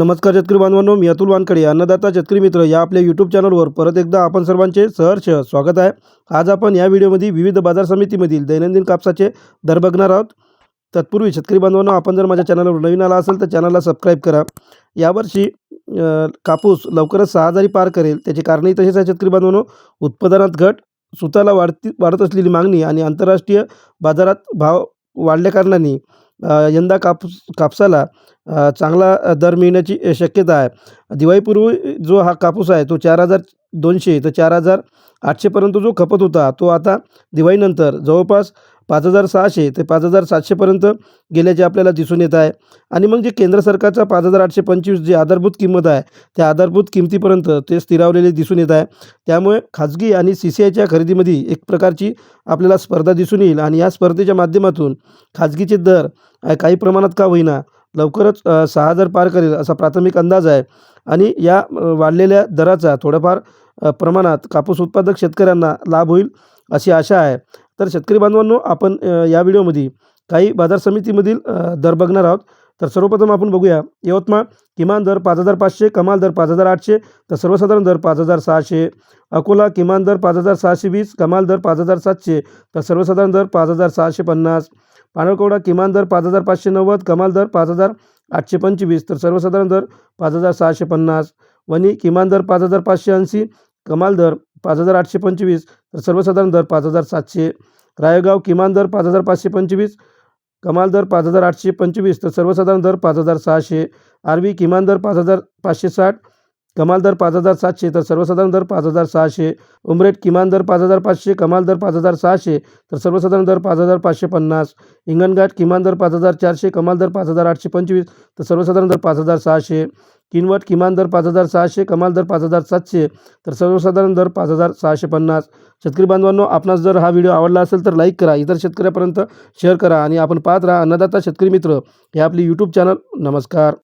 नमस्कार शेतकरी बांधवांनो मी अतुल वानकडे अन्नदाता शेतकरी मित्र या आपल्या यूट्यूब चॅनलवर परत एकदा आपण सर्वांचे सहर्ष स्वागत आहे. आज आपण या व्हिडिओमध्ये विविध बाजार समितीमधील दैनंदिन कापसाचे दर बघणार आहोत. तत्पूर्वी शेतकरी बांधवांनो आपण जर माझ्या चॅनलवर नवीन आला असेल तर चॅनलला सबस्क्राईब करा. यावर्षी कापूस लवकरच सहा हजारी पार करेल. त्याची कारणही तसेच आहे शेतकरी बांधवांनो. उत्पादनात घट सुताला वाढती वाढत असलेली मागणी आणि आंतरराष्ट्रीय बाजारात भाव वाढल्याकारणाने यंदा कापूस कापसाला चांगला दर मिळण्याची शक्यता आहे. दिवाळीपूर्वी जो हा कापूस आहे तो चार हजार दोनशे तर चार हजार आठशेपर्यंत जो खपत होता तो आता दिवाळीनंतर जवळपास पाच हजार सहाशे ते पाच हजार सातशेपर्यंत गेल्याचे आपल्याला दिसून येत आहे. आणि मग जे केंद्र सरकारचा पाच हजार आठशे पंचवीस जी आधारभूत किंमत आहे त्या आधारभूत किमतीपर्यंत ते स्थिरावलेले दिसून येत आहे. त्यामुळे खाजगी आणि सी सी आयच्या खरेदीमध्ये एक प्रकारची आपल्याला स्पर्धा दिसून येईल. आणि या स्पर्धेच्या माध्यमातून खाजगीचे दर काही प्रमाणात का होईना लवकरच सहा हजार पार करेल असा प्राथमिक अंदाज आहे. आणि या वाढलेल्या दराचा थोड्याफार प्रमाणात कापूस उत्पादक शेतकऱ्यांना लाभ होईल अशी आशा आहे. तर शेतकरी बांधवांनो आपण या व्हिडिओमध्ये काही बाजार समितीमधील दर बघणार आहोत तर सर्वप्रथम आपण बघूया यवतमाळ किमान दर पाच हजार पाचशे कमाल दर पाच हजार आठशे तर सर्वसाधारण दर पाच हजार सहाशे अकोला किमान दर पाच हजार सहाशे वीस कमाल दर पाच हजार सातशे तर सर्वसाधारण दर पाच हजार सहाशे पन्नास पाणवकवडा किमान दर पाच हजार पाचशे नव्वद कमाल दर पाच हजार आठशे पंचवीस तर सर्वसाधारण दर पाच हजार सहाशे पन्नास वणी किमान दर पाच हजार पाचशे ऐंशी कमाल दर पाच हजार आठशे पंचवीस तर सर्वसाधारण दर पाच हजार सातशे. रायगाव किमान दर पाच हजार पाचशे पंचवीस कमाल दर पाच हजार आठशे पंचवीस तर सर्वसाधारण दर पाच हजार सहाशे. आरवी किमान दर पाच हजार पाचशे साठ कमाल दर पाच हजार सातशे तर सर्वसाधारण दर पाच हजार सहाशे उमरेट किमान दर पाच हजार पाचशे कमाल दर पाच हजार सहाशे तर सर्वसाधारण दर पाच हजार पाचशे पन्नास हिंगणघाट किमान दर पाच हजार चारशे कमाल दर पाच हजार आठशे पंचवीस तर सर्वसाधारण दर पाच हजार सहाशे किनवट किमान दर पाच हजार सहाशे कमाल दर पाच हजार सातशे तर सर्वसाधारण दर पाच हजार सहाशे पन्नास शेतकरी बांधवांनो आपणास जर हा व्हिडिओ आवडला असेल तर लाईक करा इतर शेतकऱ्यापर्यंत शेअर करा आणि आपण पाहत राहा अन्नदाता शेतकरी मित्र हे आपली यूट्यूब चॅनल नमस्कार